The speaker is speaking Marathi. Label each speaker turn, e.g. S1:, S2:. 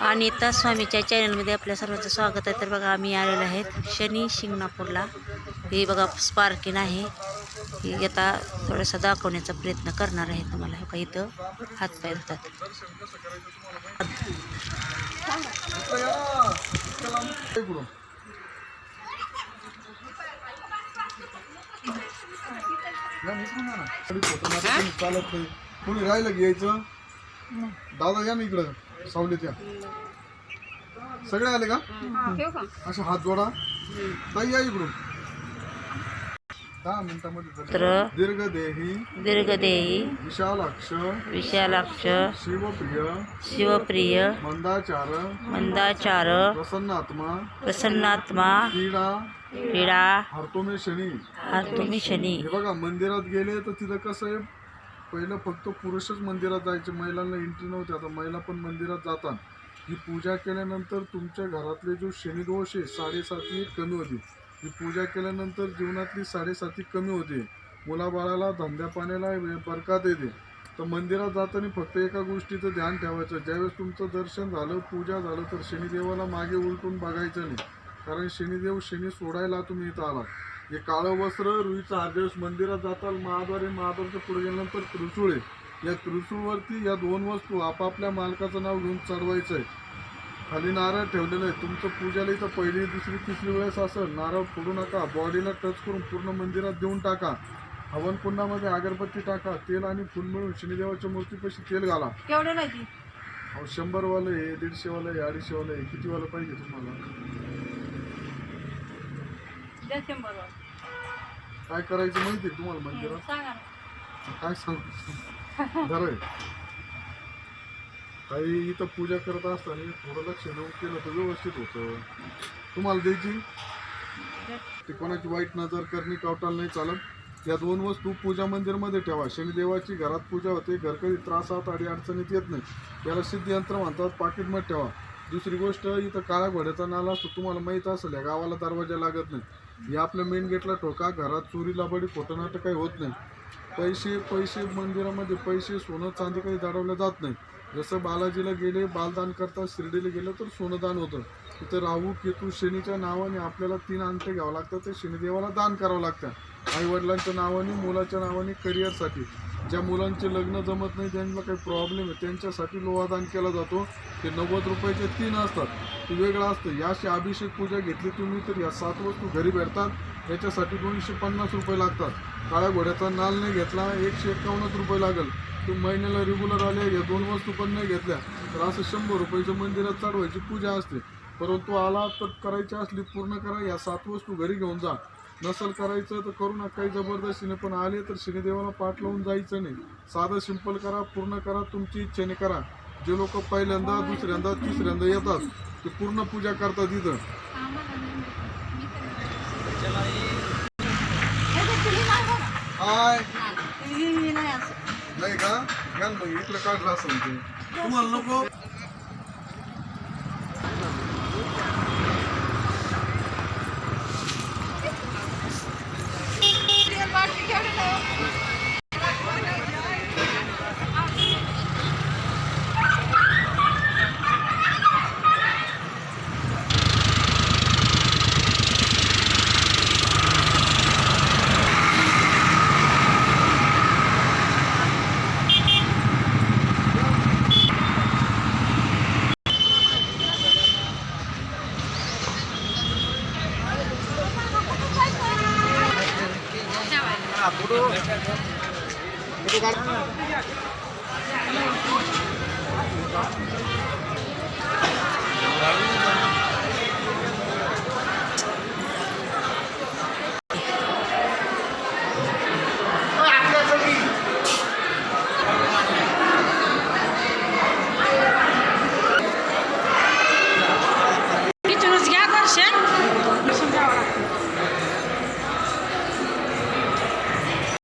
S1: आणि आता
S2: अनिता स्वामीच्या चॅनलमध्ये आपल्या सर्वांचं स्वागत आहे. तर बघा आम्ही आलेलो आहेत शनी शिंगणापूरला. हे बघा स्पार्किन आहे. ही आता थोडंसं दाखवण्याचा प्रयत्न करणार आहे तुम्हाला. हे बघा इथं हातपाय होतात
S3: चालत नाही कोणी राहिलं की यायचं? दादा या ना इकडं सावलीत या. सगळे आले का? असे हात जोडा. ताई या इकडून. दहा मिनिटामध्ये
S2: तर
S3: झाले. दीर्घ देही
S2: दीर्घदेही
S3: विशालाक्ष
S2: विशालाक्ष
S3: शिवप्रिय
S2: शिवप्रिय
S3: मंदाचार
S2: मंदाचार
S3: प्रसन्नात्मा
S2: प्रसन्नात्मा
S3: क्रीडा
S2: क्रीडा
S3: हरतो मे शनी
S2: हा तुम्ही शनी
S3: हे बघा मंदिरात गेले तर तिथं कसं आहे? पहिलं फक्त पुरुषच मंदिरात जायचे महिलांना एंट्री नव्हती. आता महिला पण मंदिरात जातात. ही पूजा केल्यानंतर तुमच्या घरातले जो शनिदोष आहे साडेसाती कमी होती ही पूजा केल्यानंतर जीवनातली साडेसाती कमी होते. मुलाबाळाला धंद्या पाण्याला बरकात येते तर मंदिरात जाताना फक्त एका गोष्टीचं ध्यान ठेवायचं. ज्यावेळेस तुमचं दर्शन झालं पूजा झालं तर शनिदेवाला मागे उलटून बघायचं नाही. कारण शनिदेव शनी सोडायला तुम्ही इथं आलात. हे काळं वस्त्र रुईचा आदेश मंदिरात जाताल महाद्वारे महाद्वारच्या पुढे गेल्यानंतर त्रिशूळ आहे. या त्रिशूळवरती या दोन वस्तू आपापल्या मालकाचं नाव घेऊन चढवायचं आहे खाली नारळ ठेवलेलं आहे. तुमचं पूजाला इथं पहिली दुसरी तिसरी वेळेस असेल नारळ फोडू नका. बॉडीला टच करून पूर्ण मंदिरात देऊन टाका. हवन कुंडामध्ये अगरबत्ती टाका. तेल आणि फुल मिळून शनिदेवाच्या मूर्तीपाशी तेल घाला.
S1: केवढं नाही
S3: शंभरवालं आहे दीडशेवालं आहे अडीचशेवालं आहे. कितीवालं पाहिजे तुम्हाला?
S1: द्या शंभर
S3: काय करायचं माहिती आहे तुम्हाला मंदिरात
S1: सांगा ना.
S3: काय सांग खरंय काही इथं पूजा करत असताना थोडं लक्ष देऊन केलं तर व्यवस्थित होतं. तुम्हाला द्यायची? ते कोणाची वाईट नजर करणे कावटाल नाही चालत. या दोन वस्तू पूजा मंदिरमध्ये ठेवा. शनिदेवाची घरात पूजा होते. घर कधी त्रासात आणि अडचणीत येत नाही. याला सिद्ध यंत्र म्हणतात पाकिटमध्ये ठेवा. दुसरी गोष्ट इथं काळ्या घोड्याचा नाला असतो. तुम्हाला माहीत असेल या गावाला दरवाजा लागत नाही. या आपल्या मेन गेटला ठोका घरात चोरी बडी खोटं काही होत नाही. पैसे पैसे मंदिरामध्ये पैसे सोनं चांदी काही दाडवलं जात नाही. जसं बालाजीला गेले बालदान करता शिर्डीला गेलं तर सोनं दान होतं. तिथं राहू केतू शनीच्या नावाने आपल्याला तीन अंगठे घ्यावं लागतं ते शनिदेवाला दान करावं लागतं. आईवडिलांच्या नावाने मुलाच्या नावाने करिअरसाठी. ज्या मुलांचे लग्न जमत नाही त्यांना काही प्रॉब्लेम आहे त्यांच्यासाठी लोहादान केला जातो. ते नव्वद रुपयाचे तीन असतात. ते वेगळं असतं. याशी अभिषेक पूजा घेतली तुम्ही तर या सात वस्तू घरी भेटतात. याच्यासाठी दोनशे पन्नास रुपये लागतात. काळ्या घोड्याचा नाल नाही घेतला एकशे एकावन्नच रुपये लागेल. तू महिन्याला रेग्युलर आले या दोन वस्तू पण नाही घेतल्या. तर असं शंभर रुपयाच्या मंदिरात चढवायची पूजा असते. परंतु आला तर करायची असली पूर्ण करा या सात वस्तू घरी घेऊन जा. नसल करायचं तर करू नका काही जबरदस्तीने. पण आले तर शनिदेवाला पाठ लावून जायचं नाही. साधं सिंपल करा पूर्ण करा तुमची इच्छेने करा. जे लोक पहिल्यांदा दुसऱ्यांदा तिसऱ्यांदा येतात ते पूर्ण पूजा करतात इथं. हाय.
S1: नाही
S3: का? घ्या ना मग इकडे काढलं असं ते तुम्हाला नको.
S1: না